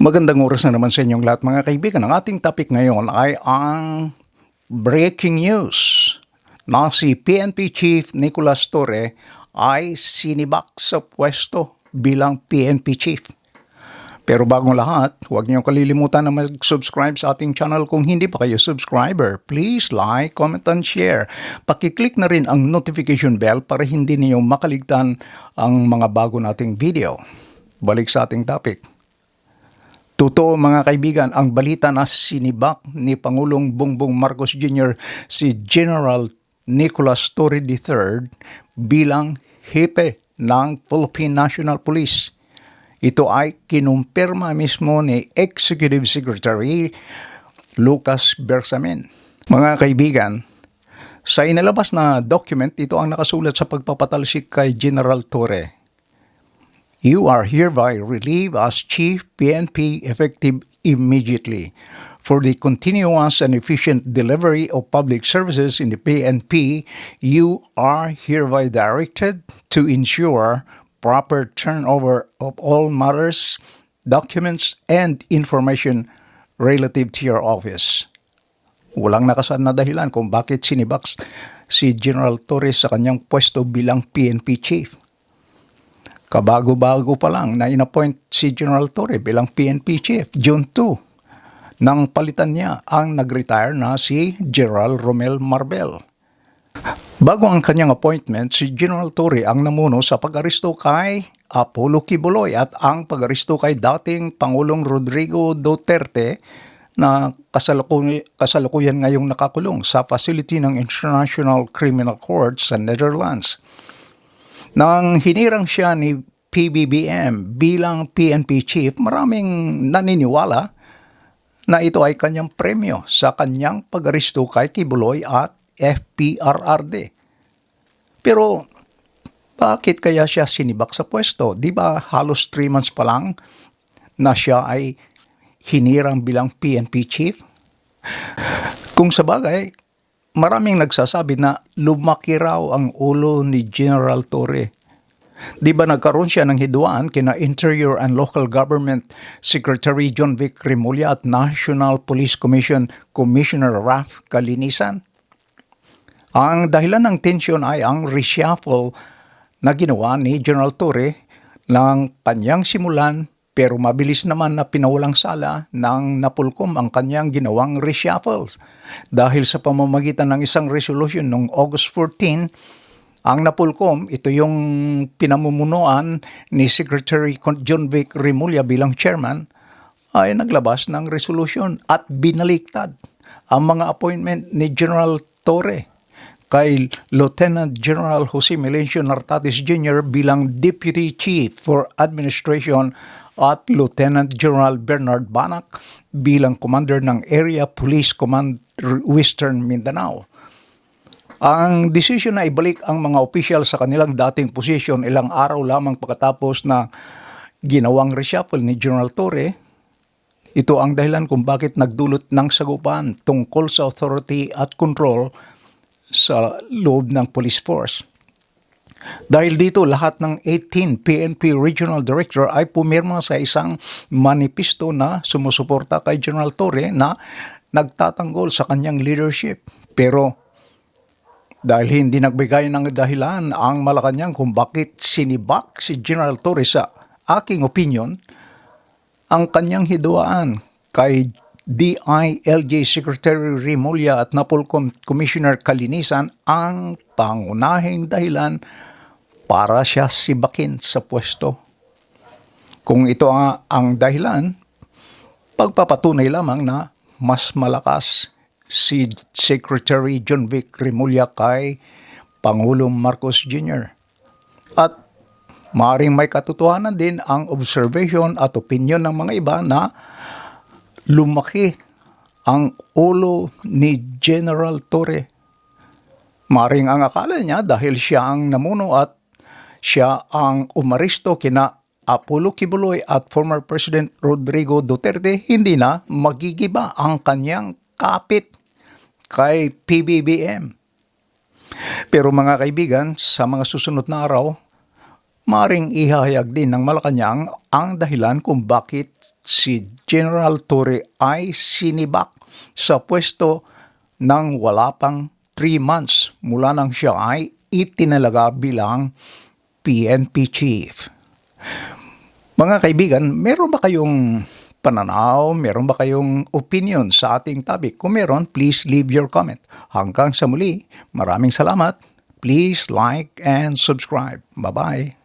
Magandang oras na naman sa inyong lahat mga kaibigan. Ang ating topic ngayon ay ang breaking news na si PNP Chief Nicolas Torre ay sinibak sa pwesto bilang PNP Chief. Pero bagong lahat, huwag niyong kalilimutan na mag-subscribe sa ating channel kung hindi pa kayo subscriber. Please like, comment, and share. Pakiclick na rin ang notification bell para hindi niyo makaligtan ang mga bago nating video. Balik sa ating topic. Totoo mga kaibigan, ang balita na sinibak ni Pangulong Bongbong Marcos Jr. si General Nicolas Torre III bilang hepe ng Philippine National Police. Ito ay kinumpirma mismo ni Executive Secretary Lucas Bersamin. Mga kaibigan, sa inilabas na document, ito ang nakasulat sa pagpapatalsik kay General Torre. You are hereby relieved as Chief PNP effective immediately. For the continuous and efficient delivery of public services in the PNP, you are hereby directed to ensure proper turnover of all matters, documents, and information relative to your office. Walang nakasan na dahilan kung bakit sinibaks si General Torres sa kanyang pwesto bilang PNP chief. Kabago-bago pa lang na inappoint si General Torre bilang PNP chief June 2 nang palitan niya ang nag-retire na si General Romel Marbel. Bago ang kanyang appointment, si General Torre ang namuno sa pag-aristo kay Apollo Kibuloy at ang pag-aristo kay dating Pangulong Rodrigo Duterte na kasalukuyan, kasalukuyan ngayong nakakulong sa facility ng International Criminal Court sa Netherlands. Nang hinirang siya ni PBBM bilang PNP chief, maraming naniniwala na ito ay kanyang premyo sa kanyang pag-aristo kay Kibuloy at FPRRD. Pero bakit kaya siya sinibak sa pwesto? Di ba halos 3 months pa lang na siya ay hinirang bilang PNP chief? Kung sa bagay, maraming nagsasabi na lumaki raw ang ulo ni General Torre. Di ba nagkaroon siya ng hidwaan kina Interior and Local Government Secretary John Vic Remulla at National Police Commission Commissioner Raf Kalinisan? Ang dahilan ng tensyon ay ang reshuffle na ginawa ni General Torre ng kanyang simulan pero mabilis naman na pinawalang sala ng Napolcom ang kanyang ginawang reshuffles. Dahil sa pamamagitan ng isang resolution noong August 14, ang Napolcom, ito yung pinamumunuan ni Secretary John Vic Remulla bilang chairman, ay naglabas ng resolution at binaliktad ang mga appointment ni General Torre kay Lieutenant General Jose Melencio Nartatis Jr. bilang Deputy Chief for Administration at Lieutenant General Bernard Banak bilang Commander ng Area Police Command Western Mindanao. Ang desisyon na ibalik ang mga opisyal sa kanilang dating posisyon ilang araw lamang pagkatapos na ginawang reshuffle ni General Torre, ito ang dahilan kung bakit nagdulot ng sagupan tungkol sa authority at control sa loob ng police force. Dahil dito lahat ng 18 PNP Regional Director ay pumirma sa isang manifesto na sumusuporta kay General Torre na nagtatanggol sa kanyang leadership. Pero dahil hindi nagbigay ng dahilan ang Malacanang kung bakit sinibak si General Torre sa aking opinion, ang kanyang hidwaan kay DILG Secretary Rimulya at Napolcom Commissioner Kalinisan ang pangunahing dahilan para siya sibakin sa pwesto. Kung ito ang, ang dahilan, pagpapatunay lamang na mas malakas si Secretary John Vic Remulla kay Pangulong Marcos Jr. At maaaring may katotohanan din ang observation at opinion ng mga iba na lumaki ang ulo ni General Torre. Maring ang akala niya dahil siya ang namuno at siya ang umaristo kina Apollo Kibuloy at former President Rodrigo Duterte, hindi na magigiba ang kanyang kapit kay PBBM. Pero mga kaibigan, sa mga susunod na araw, maring ihahayag din ng Malacanang ang dahilan kung bakit si General Torre ay sinibak sa pwesto ng wala pang 3 months mula nang siya ay itinalaga bilang PNP chief. Mga kaibigan, meron ba kayong pananaw, meron ba kayong opinion sa ating topic? Kung meron, please leave your comment. Hanggang sa muli, maraming salamat. Please like and subscribe. Bye-bye.